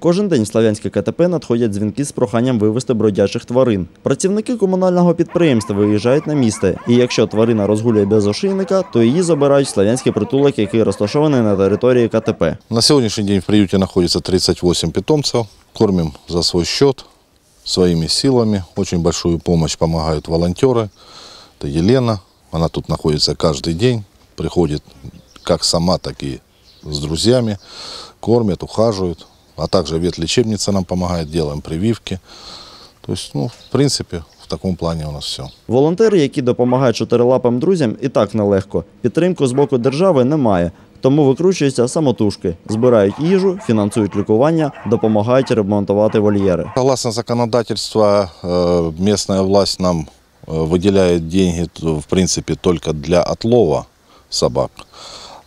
Кожен день в Славянське КТП надходять дзвінки з проханням вивезти бродячих тварин. Працівники комунального підприємства виїжджають на місце, і якщо тварина розгулює без ошейника, то її забирають в Славянський притулок, який розташований на території КТП. На сегодняшний день в приюте находится 38 питомцев. Кормим за свой счет, своими силами. Очень большую помощь помогают волонтеры. Это Елена. Она тут находится каждый день. Приходит как сама, так и с друзьями. Кормят, ухаживают. А также ветлечебница нам помогает, делаем прививки. То есть, ну, в принципе, в таком плане у нас все. Волонтери, які допомагають чотирилапим друзям, і так нелегко. Підтримку з боку держави немає. Тому викручуються самотужки, збирають їжу, фінансують лікування, допомагають ремонтувати вольєри. Согласно законодательству, э, местная власть нам э, выделяет деньги, т- в принципе, только для отлова собак.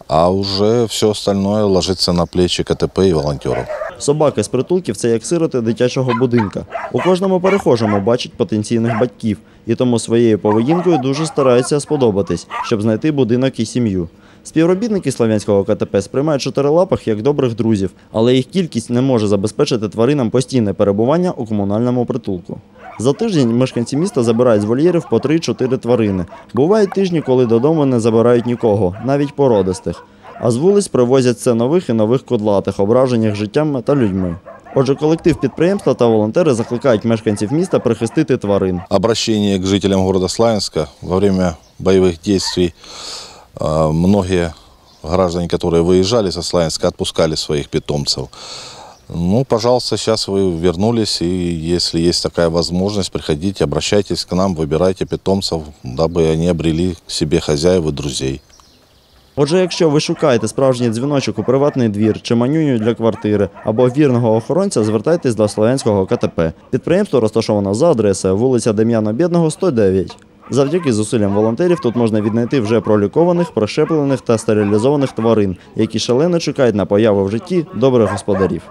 А уже все остальное ложится на плечи КТП и волонтеров. Собаки з притулків це як сироти дитячого будинка. У кожному перехожому бачать потенційних батьків, і тому своєю поведінкою дуже стараються сподобатись, щоб знайти будинок і сім'ю. Співробітники Слов'янського КТП сприймають чотирилапих як добрих друзів, але їх кількість не може забезпечити тваринам постійне перебування у комунальному притулку. За тиждень мешканці міста забирають з вольєрів по 3-4 тварини. Бувають тижні, коли додому не забирають нікого, навіть породистих. А з вулиць привозять все нових і нових кудлатих, ображених життям та людьми. Отже, колектив підприємства та волонтери закликають мешканців міста прихистити тварин. Обращение к жителям города Славянска. Во время боевых действий э, многие граждане, которые выезжали со Славянска, отпускали своих питомцев. Ну, пожалуйста, сейчас вы вернулись, и если есть такая возможность, приходите, обращайтесь к нам, выбирайте питомцев, дабы они обрели к себе хозяев и друзей. Отже, якщо ви шукаєте справжній дзвіночок у приватний двір чи манюню для квартири або вірного охоронця, звертайтесь до Слов'янського КТП. Підприємство розташовано за адресою вулиця Дем'яна Бідного, 109. Завдяки зусиллям волонтерів тут можна віднайти вже пролікованих, прищеплених та стерилізованих тварин, які шалено чекають на появу в житті добрих господарів.